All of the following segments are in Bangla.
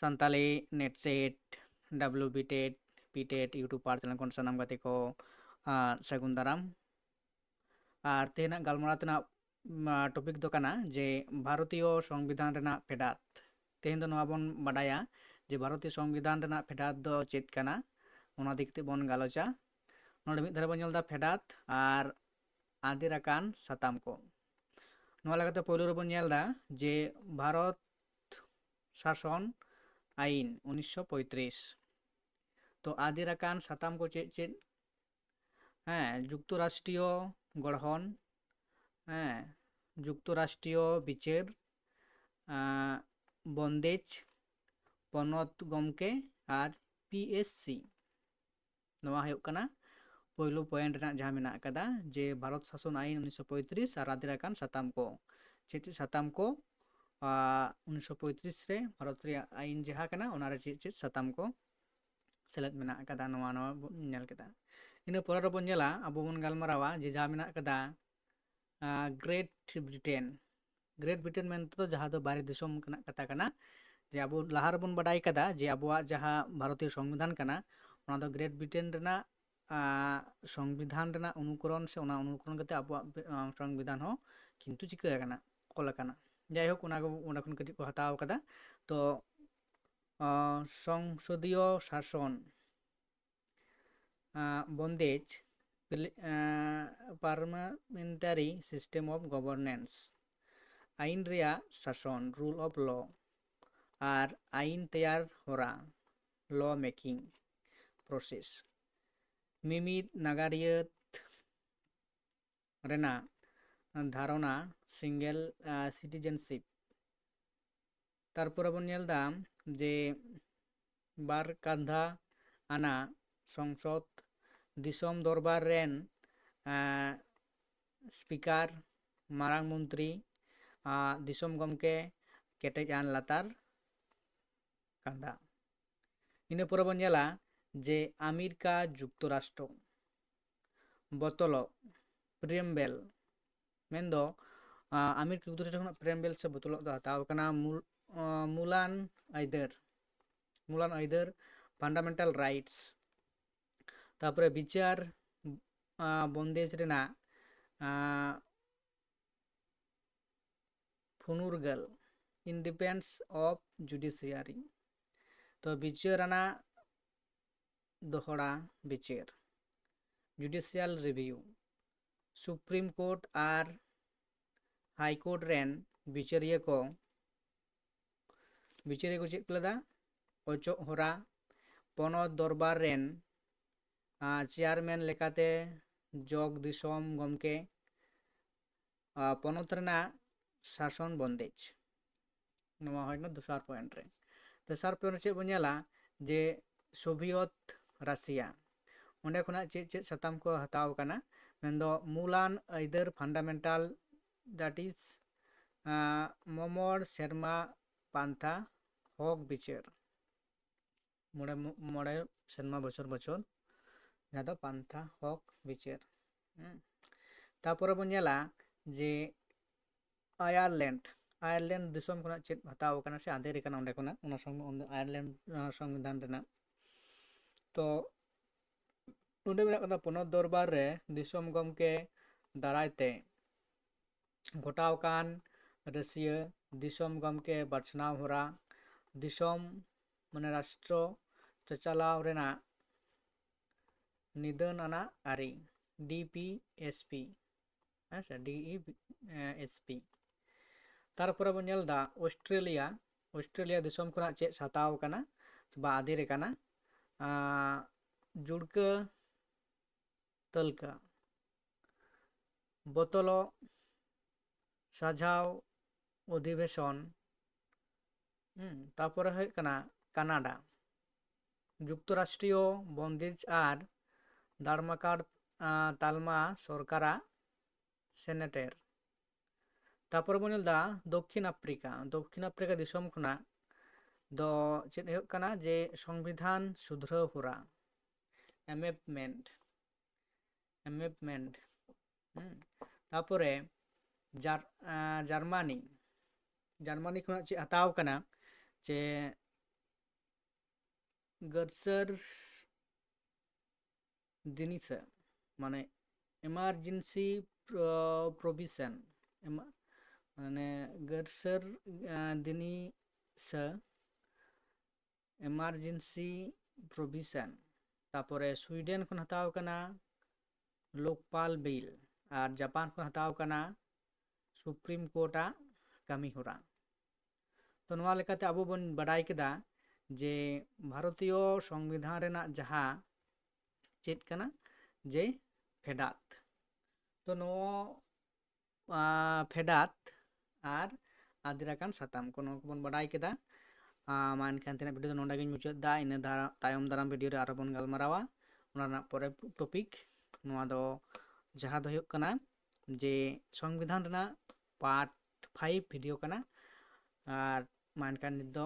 Santali NET SET W B TET P TET YouTube ᱯᱟᱨ ᱪᱮᱱᱮᱞ ᱠᱷᱚᱱ ᱥᱟᱱᱟᱢ ᱜᱟᱛᱮ ᱠᱚ ᱥᱟᱹᱜᱩᱱ ᱫᱟᱨᱟᱢ ᱟᱨ ᱛᱮᱦᱮᱧᱟᱜ ᱜᱟᱞᱢᱟᱨᱟᱣ ᱛᱮᱱᱟᱜ ᱴᱚᱯᱤᱠ ᱫᱚ ᱠᱟᱱᱟ ᱡᱮ ᱵᱷᱟᱨᱚᱛᱤᱭᱚ ᱥᱚᱝᱵᱤᱫᱷᱟᱱ ᱨᱮᱱᱟᱜ ᱯᱷᱮᱰᱟᱛ ᱛᱮᱦᱮᱧ ᱫᱚ ᱱᱚᱣᱟ ᱵᱚᱱ ᱵᱟᱰᱟᱭᱟ ᱡᱮ ᱵᱷᱟᱨᱚᱛᱤᱭᱚ ᱥᱚᱝᱵᱤᱫᱷᱟᱱ ᱨᱮᱱᱟᱜ ᱯᱷᱮᱰᱟᱛ ᱫᱚ ᱪᱮᱫ ᱠᱟᱱᱟ ᱚᱱᱟ ᱫᱤᱠ ᱛᱮ ᱵᱚᱱ ᱜᱟᱞᱚᱪᱟ ᱱᱚᱰᱮ ᱢᱤᱫ ᱫᱷᱟᱨᱮ ᱵᱚᱱ ᱧᱮᱞ ᱮᱫᱟ ᱯᱷᱮᱰᱟᱛ ᱟᱨ ᱟᱫᱮᱨ ᱟᱠᱟᱱ ᱥᱟᱛᱟᱢ ᱠᱚ ᱱᱚᱣᱟ ᱞᱮᱠᱟᱛᱮ ᱯᱳᱭᱞᱳ ᱨᱮᱵᱚᱱ ᱧᱮᱞ ᱮᱫᱟ ᱡᱮ ᱵᱷᱟᱨᱚᱛ ᱥᱟᱥᱚᱱ আইন, উনিশশো পঁয়ত্রিশ। তো আদির আকান সাতাম কো চেদ হ্যাঁ যুক্তরাষ্ট্রীয় গড়হন। হ্যাঁ যুক্তরাষ্ট্রীয় বিচের বন্দেজ পনত গমকে আর পিএসসি। নয় হয়ে পহলু পয়েন্ট যা मे যে ভারত শাসন আইন উনিশশো পঁয়ত্রিশ আর और आदिर साताम को चेत साताम को ᱩᱱᱤᱥᱥᱚ ᱯᱚᱸᱭᱛᱨᱤᱥ ᱨᱮ ᱵᱷᱟᱨᱚᱛ ᱨᱮᱭᱟᱜ ᱟᱹᱭᱤᱱ ᱡᱟᱦᱟᱸ ᱠᱟᱱᱟ ᱚᱱᱟᱨᱮ ᱪᱮᱫ ᱪᱮᱫ ᱥᱟᱛᱟᱢ ᱠᱚ ᱥᱮᱞᱮᱫ ᱢᱮᱱᱟᱜ ᱟᱠᱟᱫᱟ ᱱᱚᱣᱟ ᱱᱚᱣᱟ ᱵᱚᱱ ᱧᱮᱞ ᱠᱮᱫᱟ ᱤᱱᱟᱹ ᱯᱚᱨᱮ ᱨᱮᱵᱚᱱ ᱧᱮᱞᱟ ᱟᱵᱚ ᱵᱚᱱ ᱜᱟᱞᱢᱟᱨᱟᱣᱟ ᱡᱮ ᱡᱟᱦᱟᱸ ᱢᱮᱱᱟᱜ ᱟᱠᱟᱫᱟ ᱜᱨᱮᱴ ᱵᱨᱤᱴᱮᱱ ᱜᱨᱮᱴ ᱵᱨᱤᱴᱮᱱ ᱢᱮᱱᱛᱮᱫᱚ ᱡᱟᱦᱟᱸ ᱫᱚ ᱵᱟᱦᱨᱮ ᱫᱤᱥᱚᱢ ᱨᱮᱱᱟᱜ ᱠᱟᱛᱷᱟ ᱠᱟᱱᱟ ᱡᱮ ᱟᱵᱚ ᱞᱟᱦᱟ ᱨᱮᱵᱚᱱ ᱵᱟᱰᱟᱭ ᱠᱟᱫᱟ ᱡᱮ ᱟᱵᱚᱣᱟᱜ ᱡᱟᱦᱟᱸ ᱵᱷᱟᱨᱚᱛᱤᱭᱚ ᱥᱚᱝᱵᱤᱫᱷᱟᱱ ᱠᱟᱱᱟ ᱚᱱᱟ ᱫᱚ ᱜᱨᱮᱴ ᱵᱨᱤᱴᱮᱱ ᱨᱮᱱᱟᱜ ᱥᱚᱝᱵᱤᱫᱷᱟᱱ ᱨᱮᱱᱟᱜ অনুকরণ ᱥᱮ ᱚᱱᱟ ᱚᱱᱩᱠᱚᱨᱚᱱ ᱠᱟᱛᱮ ᱟᱵᱚᱣᱟᱜ ᱥᱚᱝᱵᱤᱫᱷᱟᱱ ᱦᱚᱸ ᱠᱤᱱᱛᱩ ᱪᱤᱠᱟᱹ ᱟᱠᱟᱱᱟ ᱚᱞ ᱟᱠᱟᱱᱟ ᱡᱟᱭᱦᱳᱠ ᱚᱱᱟ ᱠᱚ ᱚᱸᱰᱮ ᱠᱷᱚᱱ ᱠᱟᱹᱴᱤᱡ ᱠᱚ ᱦᱟᱛᱟᱣ ᱟᱠᱟᱫᱟ ᱛᱚ সংসদীয় শাসন বন্দেজ পার্মামেন্টারি সিস্টেম অফ গভর্নেন্স আইন ᱨᱮᱭᱟᱜ শাসন রুল অফ ল আর আইন তৈয়ার হরা ল মেকিং প্রসেস ᱢᱤᱢᱤᱫ ᱱᱟᱜᱟᱨᱤᱭᱟᱹᱛ ᱨᱮᱱᱟᱜ ধারণা সিঙ্গেল সিটিজেনশিপ তারপরে বন ᱧᱮᱞ ᱫᱟ ᱡᱮ ᱵᱟᱨ ᱠᱟᱸᱫᱷᱟ ᱟᱱᱟᱜ ᱥᱚᱝᱥᱚᱫ ᱫᱤᱥᱚᱢ ᱫᱚᱨᱵᱟᱨ ᱨᱮᱱ ᱥᱯᱤᱠᱟᱨ ᱢᱟᱨᱟᱝ ᱢᱚᱱᱛᱨᱤ ᱫᱤᱥᱚᱢ ᱜᱚᱢᱠᱮ ᱠᱮᱴᱮᱡ ᱟᱱ ᱞᱟᱛᱟᱨ ᱠᱟᱸᱫᱷᱟ ᱤᱱᱟᱹ ᱯᱚᱨᱮ ᱵᱚᱱ ᱧᱮᱞᱟ ᱡᱮ ᱟᱢᱮᱨᱤᱠᱟ ᱡᱩᱠᱛᱚᱨᱟᱥᱴᱨᱚ ᱵᱚᱛᱚᱞᱚᱜ ᱯᱨᱤᱭᱮᱢᱵᱮᱞ ᱢᱮᱱᱫᱚ ᱟᱢᱤᱨ ᱠᱤᱨᱠᱩᱫ ᱴᱷᱮᱱ ᱠᱷᱚᱱᱟᱜ ᱯᱨᱮᱢ ᱵᱮᱞ ᱥᱮ ᱵᱚᱛᱚᱞ ᱦᱟᱛᱟᱣ ᱠᱟᱱᱟ ᱢᱩᱞᱟᱱ ᱟᱹᱭᱫᱟᱹᱨ ᱢᱩᱞᱟᱱ ᱟᱹᱭᱫᱟᱹᱨ ᱯᱷᱟᱱᱰᱟᱢᱮᱱᱴᱟᱞ ᱨᱟᱭᱤᱴᱥ ᱛᱟᱨᱯᱚᱨᱮ ᱵᱤᱪᱟᱨ ᱵᱚᱱᱫᱮᱡ ᱨᱮᱱᱟᱜ ᱯᱷᱩᱱᱩᱨᱜᱟᱹᱞ ইন্ডিপেন্ডেন্স অফ জুডিশিয়ারি তো বিচারানা দোহড়া বিচার জুডিশিয়াল রিভিউ ᱥᱩᱯᱨᱤᱢ ᱠᱳᱨᱴ ᱟᱨ ᱦᱟᱭᱠᱳᱨᱴ ᱨᱮᱱ ᱵᱤᱪᱟᱹᱨᱤᱭᱟᱹ ᱠᱚ ᱵᱤᱪᱟᱹᱨᱤᱭᱟᱹ ᱠᱚ ᱪᱮᱫ ᱞᱮᱫᱟ ᱚᱪᱚᱜ ᱦᱚᱨᱟ ᱯᱚᱱᱚᱛ ᱫᱚᱨᱵᱟᱨ ᱨᱮᱱ ᱪᱮᱭᱟᱨᱢᱮᱱ ᱞᱮᱠᱟᱛᱮ ᱡᱚᱜᱽ ᱫᱤᱥᱚᱢ ᱜᱚᱢᱠᱮ ᱯᱚᱱᱚᱛ ᱨᱮᱱᱟᱜ ᱥᱟᱥᱚᱱ ᱵᱚᱱᱫᱮᱡᱽ ᱱᱚᱣᱟ ᱦᱩᱭᱱᱟ ᱫᱚᱥᱟᱨ ᱯᱚᱭᱮᱱᱴ ᱨᱮ ᱛᱮᱥᱟᱨ ᱯᱚᱭᱮᱱᱴ ᱨᱮ ᱪᱮᱫ ᱵᱚᱱ ᱧᱮᱞᱟ ᱡᱮ ᱥᱳᱵᱷᱤᱭᱚᱛ ᱨᱟᱥᱤᱭᱟ ᱚᱸᱰᱮ ᱠᱷᱚᱱᱟᱜ ᱪᱮᱫ ᱪᱮᱫ ᱥᱟᱛᱟᱢ ᱠᱚ ᱦᱟᱛᱟᱣ ᱟᱠᱟᱱᱟ ᱢᱮᱱᱫᱚ ᱢᱩᱞᱟᱱ ᱟᱹᱭᱫᱟᱹᱨ ᱯᱷᱟᱱᱰᱟᱢᱮᱱᱴᱟᱞ ᱫᱮᱴ ᱤᱡ ᱢᱚᱢᱚᱲ ᱥᱮᱨᱢᱟ ᱯᱟᱱᱛᱷᱟ ᱦᱚᱠ ᱵᱤᱪᱟᱹᱨ ᱢᱚᱬᱮ ᱢᱚᱬᱮ ᱥᱮᱨᱢᱟ ᱵᱚᱪᱷᱚᱨ ᱵᱚᱪᱷᱚᱨ ᱡᱟᱦᱟᱸ ᱫᱚ ᱯᱟᱱᱛᱷᱟ ᱦᱚᱠ ᱵᱤᱪᱟᱹᱨ ᱛᱟᱨᱯᱚᱨᱮ ᱵᱚᱱ ᱧᱮᱞᱟ ᱡᱮ ᱟᱭᱟᱨᱞᱮᱱᱰ ᱟᱭᱟᱨᱞᱮᱱᱰ ᱫᱤᱥᱚᱢ ᱠᱷᱚᱱᱟᱜ ᱪᱮᱫ ᱦᱟᱛᱟᱣ ᱟᱠᱟᱱᱟ ᱥᱮ ᱟᱫᱮᱨ ᱟᱠᱟᱱᱟ ᱚᱸᱰᱮ ᱠᱷᱚᱱᱟᱜ ᱚᱱᱟ ᱟᱭᱟᱨᱞᱮᱱᱰ ᱥᱚᱝᱵᱤᱫᱷᱟᱱ ᱨᱮᱱᱟᱜ ᱛᱚ ᱱᱚᱰᱮ ᱢᱮᱱᱟᱜ ᱠᱟᱫᱟ ᱯᱚᱱᱚᱛ ᱫᱚᱨᱵᱟᱨ ᱨᱮ ᱫᱤᱥᱚᱢ ᱜᱚᱢᱠᱮ ᱫᱟᱨᱟᱭ ᱛᱮ ᱜᱚᱴᱟᱣ ᱟᱠᱟᱱ ᱨᱟᱹᱥᱤᱭᱟᱹ ᱫᱤᱥᱚᱢ ᱜᱚᱢᱠᱮ ᱵᱟᱪᱷᱱᱟᱣ ᱦᱚᱨᱟ ᱫᱤᱥᱚᱢ ᱢᱟᱱᱮ ᱨᱟᱥᱴᱨᱚ ᱪᱟᱪᱟᱞᱟᱣ ᱨᱮᱱᱟᱜ ᱱᱤᱫᱟᱹᱱ ᱟᱱᱟᱜ ᱟᱹᱨᱤ ᱰᱤ ᱯᱤ ᱮᱥ ᱯᱤ ᱦᱮᱸ ᱥᱮ ᱰᱤ ᱤ ᱮᱥ ᱯᱤ ᱛᱟᱨᱯᱚᱨᱮ ᱵᱚᱱ ᱧᱮᱞ ᱮᱫᱟ ᱚᱥᱴᱨᱮᱞᱤᱭᱟ ᱚᱥᱴᱨᱮᱞᱤᱭᱟ ᱫᱤᱥᱚᱢ ᱠᱷᱚᱱᱟᱜ ᱪᱮᱫ ᱦᱟᱛᱟᱣ ᱟᱠᱟᱱᱟ ᱵᱟ ᱟᱫᱮᱨ ᱟᱠᱟᱱᱟ ᱡᱩᱲᱠᱟᱹ તલકા বোতল সাজাও অধিবেশন তারপরে হয় কানা কানাডা যুক্তরাষ্ট্রীয় বন্দিজ আর দারমাকার তালমা সরকারা সেনেটের ᱛᱟᱯᱚᱨ ᱵᱚᱱ ᱧᱮᱞ ᱫᱟ ᱫᱚᱠᱠᱷᱤᱱ ᱟᱯᱷᱨᱤᱠᱟ ᱫᱚᱠᱠᱷᱤᱱ ᱟᱯᱷᱨᱤᱠᱟ ᱫᱤᱥᱚᱢ ᱠᱷᱚᱱᱟᱜ ᱫᱚ ᱪᱮᱫ ᱦᱩᱭᱩᱜ ᱠᱟᱱᱟ ᱡᱮ ᱥᱚᱝᱵᱤᱫᱷᱟᱱ ᱥᱩᱫᱷᱨᱟᱹᱣ ᱦᱚᱨᱟ ᱮᱢᱮᱯᱢᱮᱱᱴ ᱮᱢᱮᱯᱢᱮᱱᱴ ᱛᱟᱨᱯᱚᱨᱮ ᱡᱟᱨᱢᱟᱱᱤ ᱡᱟᱨᱢᱟᱱᱤ ᱠᱷᱚᱱᱟᱜ ᱪᱮᱫ ᱦᱟᱛᱟᱣ ᱟᱠᱟᱱᱟ ᱡᱮ গার্সার জিনিসে মানে এমার্জেন্সি প্রভিশন মানে গার্সার জিনিসে এমার্জেন্সি প্রভিশন তারপরে সুইডেন ᱠᱷᱚᱱ ᱦᱟᱛᱟᱣ ᱠᱟᱱᱟ ᱞᱳᱠᱯᱟᱞ ᱵᱤᱞ ᱟᱨ ᱡᱟᱯᱟᱱ ᱠᱷᱚᱱ ᱦᱟᱛᱟᱣ ᱠᱟᱱᱟ ᱥᱩᱯᱨᱤᱢ ᱠᱳᱨᱴᱟᱜ ᱠᱟᱹᱢᱤ ᱦᱚᱨᱟ ᱛᱚ ᱱᱚᱣᱟ ᱞᱮᱠᱟᱛᱮ ᱟᱵᱚ ᱵᱚᱱ ᱵᱟᱰᱟᱭ ᱠᱮᱫᱟ ᱡᱮ ᱵᱷᱟᱨᱚᱛᱤᱭᱚ ᱥᱚᱝᱵᱤᱫᱷᱟᱱ ᱨᱮᱱᱟᱜ ᱡᱟᱦᱟᱸ ᱪᱮᱫ ᱠᱟᱱᱟ ᱡᱮ ᱯᱷᱮᱰᱟᱛ ᱛᱚ ᱱᱚᱣᱟ ᱯᱷᱮᱰᱟᱛ ᱟᱨ ᱟᱫᱮᱨᱟᱠᱟᱱ ᱥᱟᱛᱟᱢ ᱠᱚ ᱱᱚᱣᱟ ᱠᱚᱵᱚᱱ ᱵᱟᱰᱟᱭ ᱠᱮᱫᱟ ᱢᱟ ᱮᱱᱠᱷᱟᱱ ᱛᱮᱱᱟᱜ ᱵᱷᱤᱰᱤᱭᱳ ᱫᱚ ᱱᱚᱰᱮ ᱜᱤᱧ ᱢᱩᱪᱟᱹᱫ ᱮᱫᱟ ᱤᱱᱟᱹ ᱛᱟᱭᱚᱢ ᱫᱟᱨᱟᱢ ᱵᱷᱤᱰᱤᱭᱳ ᱨᱮ ᱟᱨᱚ ᱜᱟᱞᱢᱟᱨᱟᱣᱟ ᱚᱱᱟ ᱨᱮᱱᱟᱜ ᱯᱚᱨᱮ ᱴᱚᱯᱤᱠ ᱱᱚᱣᱟ ᱫᱚ ᱡᱟᱦᱟᱸ ᱫᱚ ᱦᱩᱭᱩᱜ ᱠᱟᱱᱟ ᱡᱮ ᱥᱚᱝᱵᱤᱫᱷᱟᱱ ᱨᱮᱱᱟᱜ ᱯᱟᱨᱴ ᱯᱷᱟᱭᱤᱵᱽ ᱵᱷᱤᱰᱤᱭᱳ ᱠᱟᱱᱟ ᱟᱨ ᱢᱟ ᱮᱱᱠᱷᱟᱱ ᱱᱤᱛ ᱫᱚ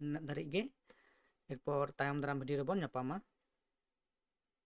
ᱱᱤᱱᱟᱹᱜ ᱫᱷᱟᱹᱨᱤᱡ ᱜᱮ ᱮᱨᱯᱚᱨ ᱛᱟᱭᱚᱢ ᱫᱟᱨᱟᱢ ᱵᱷᱤᱰᱤᱭᱳ ᱨᱮᱵᱚᱱ ᱧᱟᱯᱟᱢᱟ